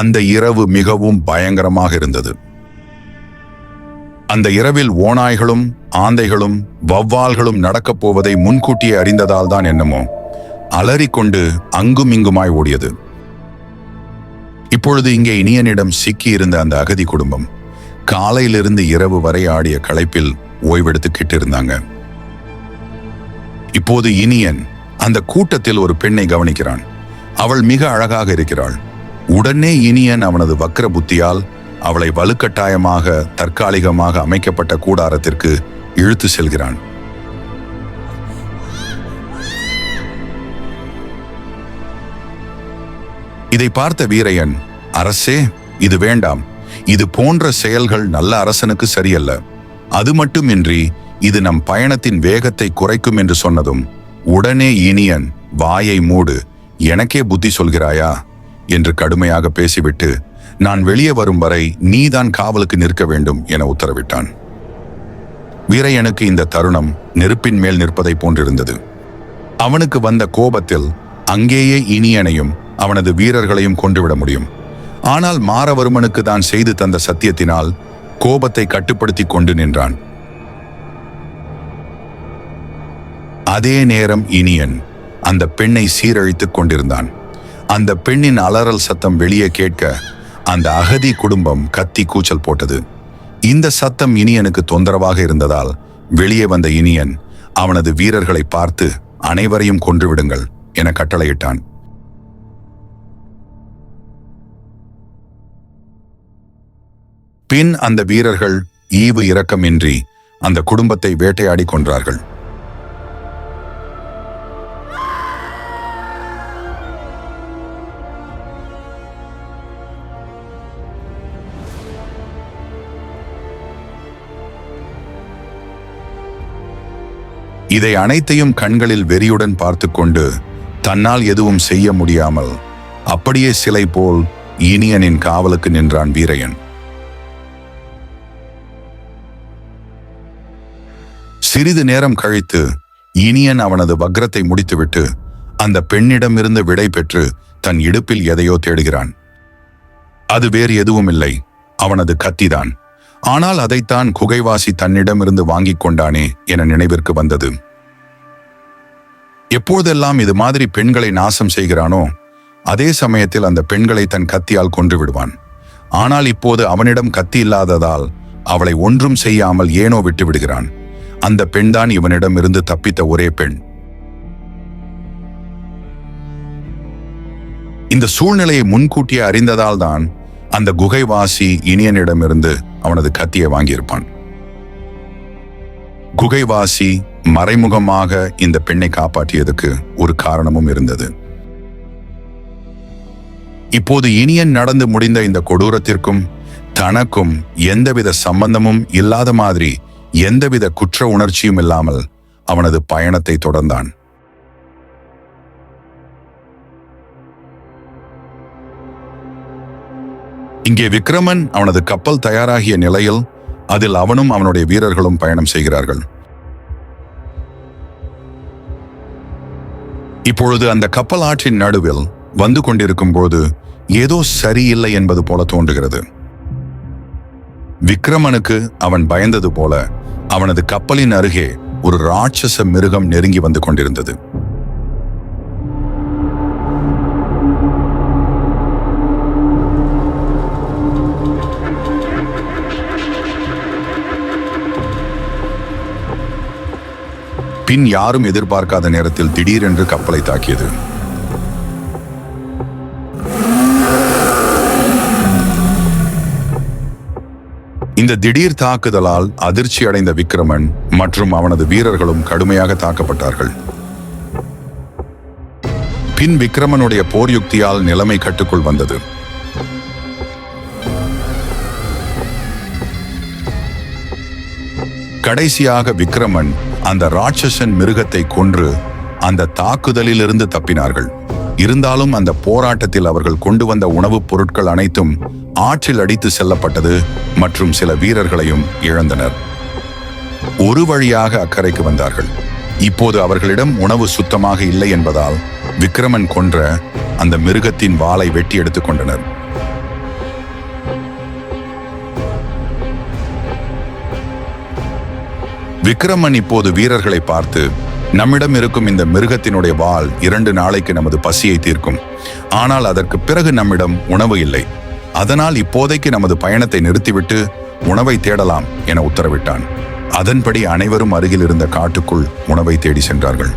அந்த இரவு மிகவும் பயங்கரமாக இருந்தது. அந்த இரவில் ஓநாய்களும் ஆந்தைகளும் வவ்வால்களும் நடக்கப் போவதை முன்கூட்டியே அறிந்ததால் தான் என்னமோ அலறிக்கொண்டு அங்கும் இங்குமாய் ஓடியது. இப்பொழுது இங்கே இனியனிடம் சிக்கியிருந்த அந்த அகதி குடும்பம் காலையிலிருந்து இரவு வரை ஆடிய களைப்பில் ஓய்வெடுத்துக்கிட்டு இருந்தாங்க இப்போது இனியன் அந்த கூட்டத்தில் ஒரு பெண்ணை கவனிக்கிறான். அவள் மிக அழகாக இருக்கிறாள். உடனே இனியன் அவனது வக்ர புத்தியால் அவளை வலுக்கட்டாயமாக தற்காலிகமாக அமைக்கப்பட்ட கூடாரத்திற்கு இழுத்து செல்கிறான். இதை பார்த்த வீரையன் அரசே இது வேண்டாம். இது போன்ற செயல்கள் நல்ல அரசனுக்கு சரியல்ல. அது மட்டுமின்றி இது நம் பயணத்தின் வேகத்தை குறைக்கும் என்று சொன்னதும் உடனே இனியன் வாயை மூடு எனக்கே புத்தி சொல்கிறாயா? என்று கடுமையாக பேசிவிட்டு நான் வெளியே வரும் வரை நீதான் காவலுக்கு நிற்க வேண்டும் என உத்தரவிட்டான். வீரையனுக்கு இந்த தருணம் நெருப்பின் மேல் நிற்பதை போன்றிருந்தது. அவனுக்கு வந்த கோபத்தில் அங்கேயே இனியனையும் அவனது வீரர்களையும் கொண்டுவிட முடியும். ஆனால் மாரவர்மனுக்கு தான் செய்து தந்த சத்தியத்தினால் கோபத்தை கட்டுப்படுத்தி கொண்டு நின்றான். அதே நேரம் இனியன் அந்த பெண்ணை சீரழித்துக் கொண்டிருந்தான். அந்த பெண்ணின் அலறல் சத்தம் வெளியே கேட்க அந்த அகதி குடும்பம் கத்தி கூச்சல் போட்டது. இந்த சத்தம் இனியனுக்கு தொந்தரவாக இருந்ததால் வெளியே வந்த இனியன் அவனது வீரர்களை பார்த்து அனைவரையும் கொன்றுவிடுங்கள் என கட்டளையிட்டான். பின் அந்த வீரர்கள் ஈவு இரக்கமின்றி அந்த குடும்பத்தை வேட்டையாடி கொன்றார்கள். இதை அனைத்தையும் கண்களில் வெறியுடன் பார்த்து கொண்டு தன்னால் எதுவும் செய்ய முடியாமல் அப்படியே சிலை போல் இனியனின் காவலுக்கு நின்றான் வீரையன். சிறிது நேரம் கழித்து இனியன் அவனது வக்ரத்தை முடித்துவிட்டு அந்த பெண்ணிடமிருந்து விடை பெற்று தன் இடுப்பில் எதையோ தேடுகிறான். அது வேறு எதுவும் இல்லை அவனது கத்திதான். ஆனால் அதைத்தான் குகைவாசி தன்னிடமிருந்து வாங்கிக் கொண்டானே என நினைவிற்கு வந்தது. எப்போதெல்லாம் இது மாதிரி பெண்களை நாசம் செய்கிறானோ அதே சமயத்தில் அந்த பெண்களை தன் கத்தியால் கொன்று விடுவான். ஆனால் இப்போது அவனிடம் கத்தி இல்லாததால் அவளை ஒன்றும் செய்யாமல் ஏனோ விட்டு விடுகிறான். அந்த பெண்தான் இவனிடம் இருந்து தப்பித்த ஒரே பெண். இந்த சூழ்நிலையை முன்கூட்டியே அறிந்ததால் தான் அந்த குகைவாசி இனியனிடமிருந்து அவனது கத்தியை வாங்கியிருப்பான். குகைவாசி மறைமுகமாக இந்த பெண்ணை காப்பாற்றியதுக்கு ஒரு காரணமும் இருந்தது. இப்போது இனியன் நடந்து முடிந்த இந்த கொடூரத்திற்கும் தனக்கும் எந்தவித சம்பந்தமும் இல்லாத மாதிரி எந்தவித குற்ற உணர்ச்சியும் இல்லாமல் அவனது பயணத்தை தொடர்ந்தான். இங்கே விக்ரமன் அவனது கப்பல் தயாராகிய நிலையில் அதில் அவனும் அவனுடைய வீரர்களும் பயணம் செய்கிறார்கள். இப்பொழுது அந்த கப்பல் ஆற்றின் நடுவில் வந்து கொண்டிருக்கும் போது ஏதோ சரியில்லை என்பது போல தோன்றுகிறது. விக்ரமனுக்கு அவன் பயந்தது போல அவனது கப்பலின் அருகே ஒரு ராட்சச மிருகம் நெருங்கி வந்து கொண்டிருந்தது. பின் யாரும் எதிர்பார்க்காத நேரத்தில் திடீரென்று கப்பலை தாக்கியது. இந்த திடீர் தாக்குதலால் அதிர்ச்சி அடைந்த விக்ரமன் மற்றும் அவனது வீரர்களும் கடுமையாக தாக்கப்பட்டார்கள். பின் விக்ரமனுடைய போர் யுக்தியால் நிலைமை கட்டுக்குள் வந்தது. கடைசியாக விக்ரமன் அந்த ராட்சசன் மிருகத்தை கொன்று அந்த தாக்குதலிலிருந்து தப்பினார்கள். இருந்தாலும் அந்த போராட்டத்தில் அவர்கள் கொண்டு வந்த உணவுப் பொருட்கள் அனைத்தும் ஆற்றில் அடித்து செல்லப்பட்டது மற்றும் சில வீரர்களையும் இழந்தனர். ஒரு வழியாக அக்கறைக்கு வந்தார்கள். இப்போது அவர்களிடம் உணவு சுத்தமாக இல்லை என்பதால் விக்ரமன் கொன்ற அந்த மிருகத்தின் வாளை வெட்டி எடுத்துக் விக்ரமன் இப்போது வீரர்களை பார்த்து நம்மிடம் இருக்கும் இந்த மிருகத்தினுடைய வால் இரண்டு நாளைக்கு நமது பசியை தீர்க்கும். ஆனால் அதற்கு பிறகு நம்மிடம் உணவு இல்லை. அதனால் இப்போதைக்கு நமது பயணத்தை நிறுத்திவிட்டு உணவை தேடலாம் என உத்தரவிட்டான். அதன்படி அனைவரும் அருகில் இருந்த காட்டுக்குள் உணவை தேடி சென்றார்கள்.